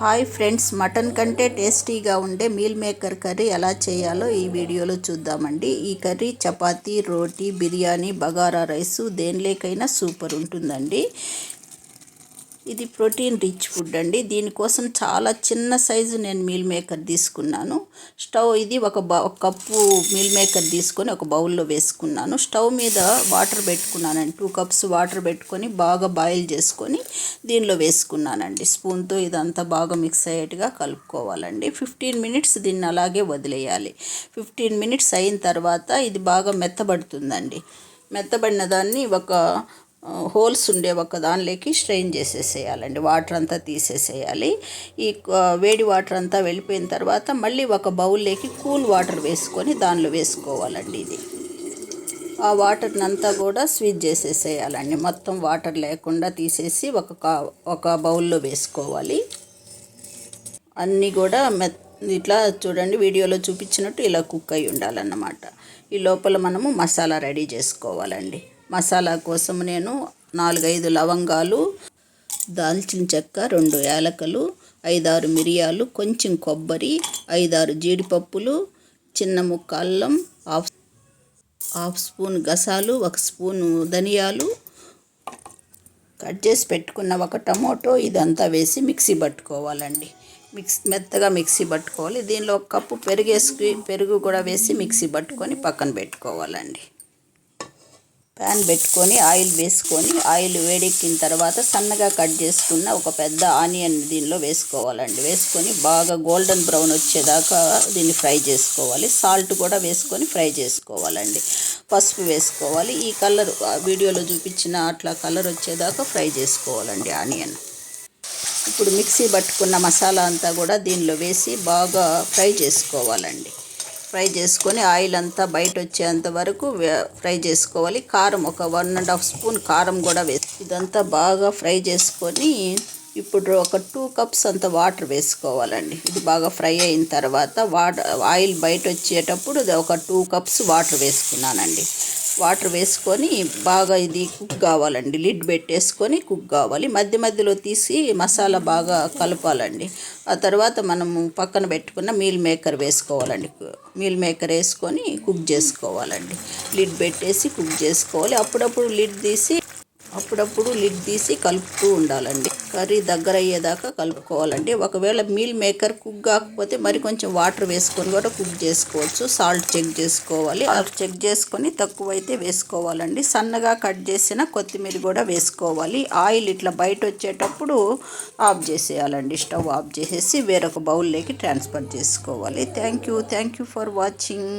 Hi friends mutton కంటే టేస్టీగా ఉండే మీల్ మేకర్ కర్రీ ఎలా చేయాలో ఈ వీడియోలో చూద్దామండి. ఈ కర్రీ చపాతీ రోటీ బిర్యానీ బగారా రైసు దేనిలోకైనా సూపర్ ఉంటుందండి. ఇది ప్రోటీన్ రిచ్ ఫుడ్ అండి. దీనికోసం చాలా చిన్న సైజు నేను మీల్ మేకర్ తీసుకున్నాను. స్టవ్ ఇది ఒక బ ఒక కప్పు మీల్ మేకర్ తీసుకొని ఒక బౌల్లో వేసుకున్నాను. స్టవ్ మీద వాటర్ పెట్టుకున్నానండి. టూ కప్స్ వాటర్ పెట్టుకొని బాగా బాయిల్ చేసుకొని దీనిలో వేసుకున్నానండి. స్పూన్తో ఇదంతా బాగా మిక్స్ అయ్యేట్టుగా కలుపుకోవాలండి. ఫిఫ్టీన్ మినిట్స్ దీన్ని అలాగే వదిలేయాలి. ఫిఫ్టీన్ మినిట్స్ అయిన తర్వాత ఇది బాగా మెత్తబడుతుందండి. మెత్తబడిన దాన్ని ఒక హోల్స్ ఉండే ఒక దానిలోకి స్ట్రెయిన్ చేసేసేయాలండి. వాటర్ అంతా తీసేసేయాలి. ఈ వేడి వాటర్ అంతా వెళ్ళిపోయిన తర్వాత మళ్ళీ ఒక బౌల్లోకి కూల్ వాటర్ వేసుకొని దానిలో వేసుకోవాలండి ఇది. ఆ వాటర్ని అంతా కూడా స్విచ్ చేసేసేయాలండి. మొత్తం వాటర్ లేకుండా తీసేసి ఒక కా- ఒక బౌల్లో వేసుకోవాలి. అన్నీ కూడా మెత్ ఇట్లా చూడండి వీడియోలో చూపించినట్టు ఇలా కుక్ అయి ఉండాలన్నమాట. ఈ లోపల మనము మసాలా రెడీ చేసుకోవాలండి. మసాలా కోసం నేను నాలుగైదు లవంగాలు దాల్చిన చెక్క రెండు యాలకలు ఐదారు మిరియాలు కొంచెం కొబ్బరి ఐదారు జీడిపప్పులు చిన్న ముక్క అల్లం హాఫ్ హాఫ్ స్పూన్ గసాలు ఒక స్పూను ధనియాలు. కట్ చేసి పెట్టుకున్న ఒక టమోటో ఇదంతా వేసి మిక్సీ పట్టుకోవాలండి. మిక్స్ మెత్తగా మిక్సీ పట్టుకోవాలి. దీనిలో ఒక కప్పు పెరుగు వేసుకు పెరుగు కూడా వేసి మిక్సీ పట్టుకొని పక్కన పెట్టుకోవాలండి. ప్యాన్ పెట్టుకొని ఆయిల్ వేసుకొని ఆయిల్ వేడెక్కిన తర్వాత సన్నగా కట్ చేసుకున్న ఒక పెద్ద ఆనియన్ దీనిలో వేసుకోవాలండి. వేసుకొని బాగా గోల్డెన్ బ్రౌన్ వచ్చేదాకా దీన్ని ఫ్రై చేసుకోవాలి. సాల్ట్ కూడా వేసుకొని ఫ్రై చేసుకోవాలండి. పసుపు వేసుకోవాలి. ఈ కలర్ వీడియోలో చూపించిన అట్లా కలర్ వచ్చేదాకా ఫ్రై చేసుకోవాలండి ఆనియన్. ఇప్పుడు మిక్సీ పట్టుకున్న మసాలా అంతా కూడా దీనిలో వేసి బాగా ఫ్రై చేసుకోవాలండి. ఫ్రై చేసుకొని ఆయిల్ అంతా బయట వచ్చేంత వరకు ఫ్రై చేసుకోవాలి. కారం ఒక వన్ అండ్ హాఫ్ స్పూన్ కారం కూడా వేసి ఇదంతా బాగా ఫ్రై చేసుకొని ఇప్పుడు ఒక టూ కప్స్ అంత వాటర్ వేసుకోవాలండి. ఇది బాగా ఫ్రై అయిన తర్వాత వాటర్ ఆయిల్ బయట వచ్చేటప్పుడు ఒక టూ కప్స్ వాటర్ వేసుకున్నానండి. వాటర్ వేసుకొని బాగా ఇది కుక్ కావాలండి. లిడ్ పెట్టేసుకొని కుక్ కావాలి. మధ్య మధ్యలో తీసి మసాలా బాగా కలపాలండి. ఆ తర్వాత మనము పక్కన పెట్టుకున్న మీల్ మేకర్ వేసుకోవాలండి. మీల్ మేకర్ వేసుకొని కుక్ చేసుకోవాలండి. లిడ్ పెట్టేసి కుక్ చేసుకోవాలి. అప్పుడప్పుడు లిడ్ తీసి అప్పుడప్పుడు లిడ్ తీసి కలుపుతూ ఉండాలండి. కర్రీ దగ్గర అయ్యేదాకా కలుపుకోవాలండి. ఒకవేళ మీల్ మేకర్ కుక్ కాకపోతే మరి కొంచెం వాటర్ వేసుకొని కూడా కుక్ చేసుకోవచ్చు. సాల్ట్ చెక్ చేసుకోవాలి. సాల్ట్ చెక్ చేసుకొని తక్కువైతే వేసుకోవాలండి. సన్నగా కట్ చేసిన కొత్తిమీర కూడా వేసుకోవాలి. ఆయిల్ ఇట్లా బయట వచ్చేటప్పుడు ఆఫ్ చేసేయాలండి. స్టవ్ ఆఫ్ చేసేసి వేరొక బౌల్లోకి ట్రాన్స్ఫర్ చేసుకోవాలి. Thank you thank you for watching